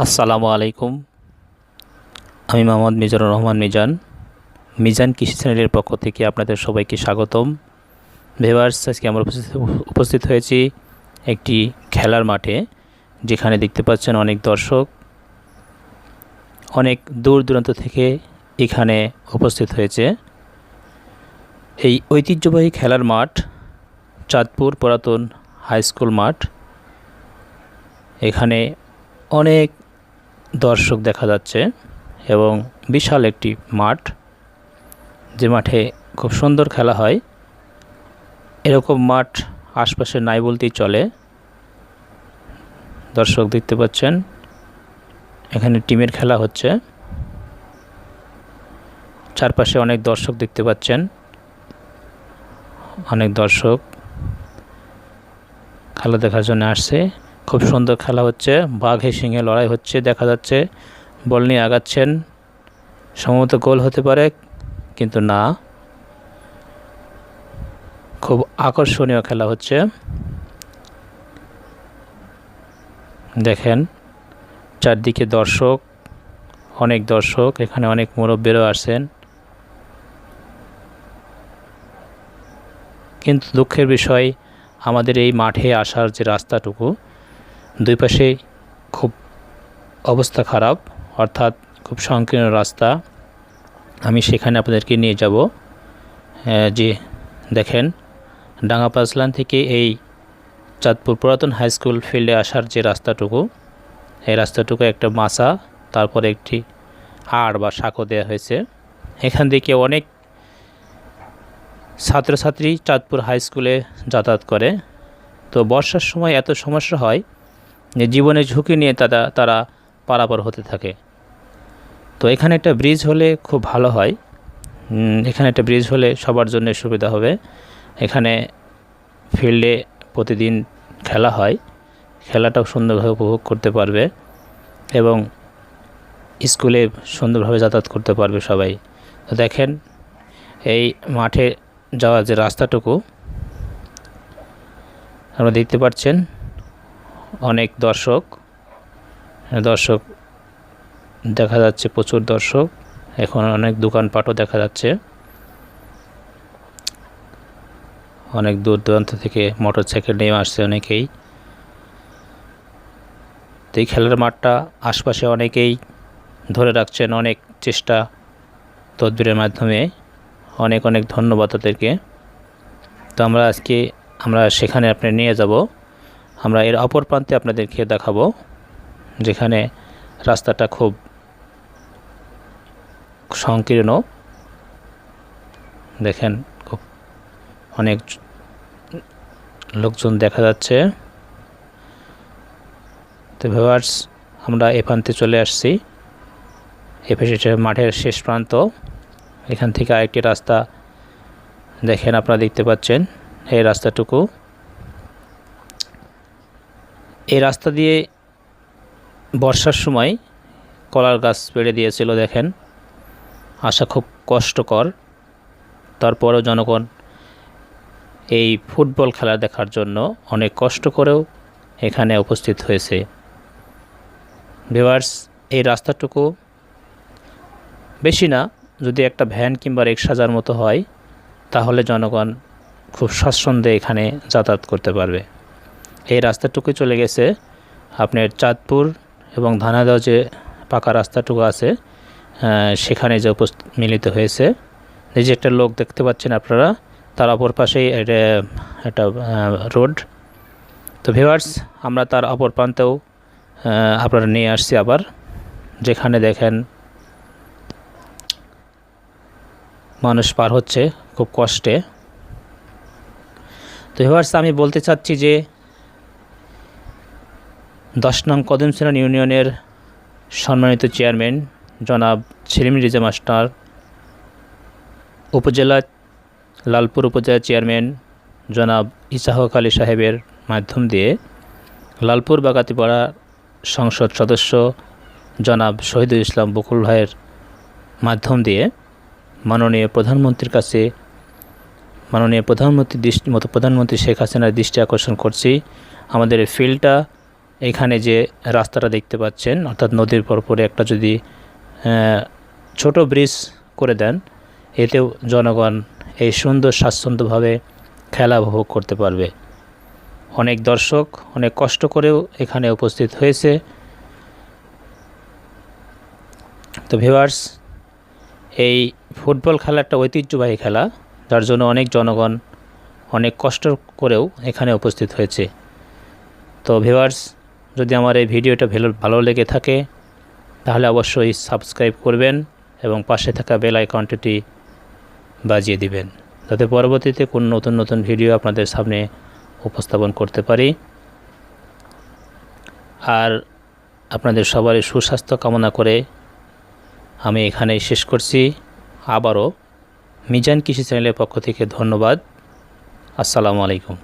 আসসালামু আলাইকুম। আমি মোহাম্মদ মিজানুর রহমান মিজান। মিজান কৃষি চ্যানেলের পক্ষ থেকে আপনাদের সবাইকে স্বাগতম। ভেভার্স আজকে আমরা উপস্থিত উপস্থিত হয়েছি একটি খেলার মাঠে, যেখানে দেখতে পাচ্ছেন অনেক দর্শক। অনেক দূর দূরান্ত থেকে এখানে উপস্থিত হয়েছে। এই ঐতিহ্যবাহী খেলার মাঠ চাঁদপুর পুরাতন হাই স্কুল মাঠ। এখানে অনেক দর্শক দেখা যাচ্ছে এবং বিশাল একটি মাঠ। যে মাঠে খুব সুন্দর খেলা হয়। এরকম মাঠ আশপাশে নাই বলতেই চলে। দর্শক দেখতে পাচ্ছেন, এখানে টিমের খেলা হচ্ছে। চারপাশে অনেক দর্শক দেখতে পাচ্ছেন। অনেক দর্শক খেলা দেখার জন্য আসছে। খুব সুন্দর খেলা হচ্ছে। বাঘে সিংহে লড়াই হচ্ছে, দেখা যাচ্ছে। বল নিয়ে আগাচ্ছেন। সম্ভবত গোল হতে পারে, কিন্তু না। খুব আকর্ষণীয় খেলা হচ্ছে। দেখেন, চারদিকে দর্শক, অনেক দর্শক, এখানে অনেক মুরব্বীরাও আসেন কিন্তু দুঃখের বিষয়, আমাদের এই মাঠে আসার যে রাস্তাটুকু দুই পাশে খুব অবস্থা খারাপ, অর্থাৎ খুব সংকীর্ণ রাস্তা। আমি সেখানে আপনাদেরকে নিয়ে যাব। যে দেখেন ডাঙ্গাপাসলান থেকে এই চাঁদপুর পুরাতন হাই স্কুল ফিল্ডে আসার যে রাস্তাটুকু, এই রাস্তাটুকু একটা মাছা, তারপরে একটি আড় বা সাঁকো দেওয়া হয়েছে। এখান থেকে অনেক ছাত্রছাত্রী চাঁদপুর হাই স্কুলে যাতায়াত করে। তো বর্ষার সময় এত সমস্যা হয় জীবনের ঝুঁকি নিয়ে তারা তারা পারাপার হতে থাকে। তো এখানে একটা ব্রিজ হলে খুব ভালো হয়। এখানে একটা ব্রিজ হলে সবার জন্য সুবিধা হবে। এখানে ফিল্ডে প্রতিদিন খেলা হয়। খেলাটাও সুন্দরভাবে উপভোগ করতে পারবে এবং স্কুলে সুন্দরভাবে যাতায়াত করতে পারবে সবাই। তো দেখেন, এই মাঠে যাওয়ার যে রাস্তাটুকু, আপনারা দেখতে পাচ্ছেন অনেক দর্শক দর্শক দেখা যাচ্ছে প্রচুর দর্শক, এখন অনেক দোকানপাটও দেখা যাচ্ছে। অনেক দূর দূরান্ত থেকে মোটর সাইকেল নিয়ে আসছে অনেকেই। তো এই খেলার মাঠটা আশপাশে অনেকেই ধরে রাখছেন অনেক চেষ্টা তদবিরের মাধ্যমে। অনেক অনেক ধন্যবাদ তাদেরকে। তো আমরা আজকে, আমরা সেখানে আপনি নিয়ে যাব। আমরা এর অপর প্রান্তে আপনাদেরকে দেখাবো, যেখানে রাস্তাটা খুব সংকীর্ণ। দেখেন, খুব অনেক লোকজন দেখা যাচ্ছে। তো ভিউয়ার্স, আমরা এ প্রান্তে চলে আসছি। এ মাঠের শেষ প্রান্ত। এখান থেকে আরেকটি রাস্তা দেখেন, আপনারা দেখতে পাচ্ছেন এই রাস্তাটুকু। এই রাস্তা দিয়ে বর্ষার সময় কলার গাছ বেড়ে দিয়েছিল দেখেন। আসা খুব কষ্টকর। তারপরেও জনগণ এই ফুটবল খেলা দেখার জন্য অনেক কষ্ট করেও এখানে উপস্থিত হয়েছে। ভিভার্স, এই রাস্তাটুকু বেশি না, যদি একটা ভ্যান কিংবা রিক্সা যার মতো হয়, তাহলে জনগণ খুব স্বাচ্ছন্দ্যে এখানে যাতায়াত করতে পারবে। এই রাস্তাটুকু চলে গেছে। আপনার চাঁদপুর এবং ধানাদাও যে পাকা রাস্তাটুকু আছে সেখানে যে মিলিত হয়েছে। এই যে একটা লোক দেখতে পাচ্ছেন আপনারা, তার অপর পাশেই একটা রোড। তো ভিওয়ার্স আমরা তার অপর প্রান্তেও আপনারা নিয়ে আসছি আবার, যেখানে দেখেন মানুষ পার হচ্ছে খুব কষ্টে। তো ভিওয়ার্স আমি বলতে চাচ্ছি যে দশ নং কদম সেনান ইউনিয়নের সম্মানিত চেয়ারম্যান জনাব ছেলিম রিজা মাস্টার, উপজেলা লালপুর উপজেলা চেয়ারম্যান জনাব ইসাহক আলী সাহেবের মাধ্যম দিয়ে লালপুর বাগাতিপাড়া সংসদ সদস্য জনাব শহীদুল ইসলাম বকুল ভাইয়ের মাধ্যম দিয়ে মাননীয় প্রধানমন্ত্রীর কাছে, মাননীয় প্রধানমন্ত্রী দৃষ্টি, মতো প্রধানমন্ত্রী শেখ হাসিনার দৃষ্টি আকর্ষণ করছি। আমাদের এই ফিল্ডটা এখানে যে রাস্তাটা দেখতে পাচ্ছেন, অর্থাৎ নদীর পরপরে একটা যদি ছোট ব্রিজ করে দেন, এতেও জনগণ এই সুন্দর স্বাচ্ছন্দ্যভাবে খেলা উপভোগ করতে পারবে। অনেক দর্শক অনেক কষ্ট করেও এখানে উপস্থিত হয়েছে। তো ভিউয়ার্স এই ফুটবল খেলা একটা ঐতিহ্যবাহী খেলা, যার জন্য অনেক জনগণ অনেক কষ্ট করেও এখানে উপস্থিত হয়েছে। তো ভিউয়ার্স যদি আমার এই ভিডিওটা ভালো ভালো লেগে থাকে, তাহলে অবশ্যই সাবস্ক্রাইব করবেন এবং পাশে থাকা বেল আইকনটি বাজিয়ে দিবেন, যাতে পরবর্তীতে কোন নতুন নতুন ভিডিও আপনাদের সামনে উপস্থাপন করতে পারি। আর আপনাদের সবারই সুস্বাস্থ্য কামনা করে আমি এখানেই শেষ করছি। আবারও মিজান কৃষি চ্যানেলের পক্ষ থেকে ধন্যবাদ। আসসালামু আলাইকুম।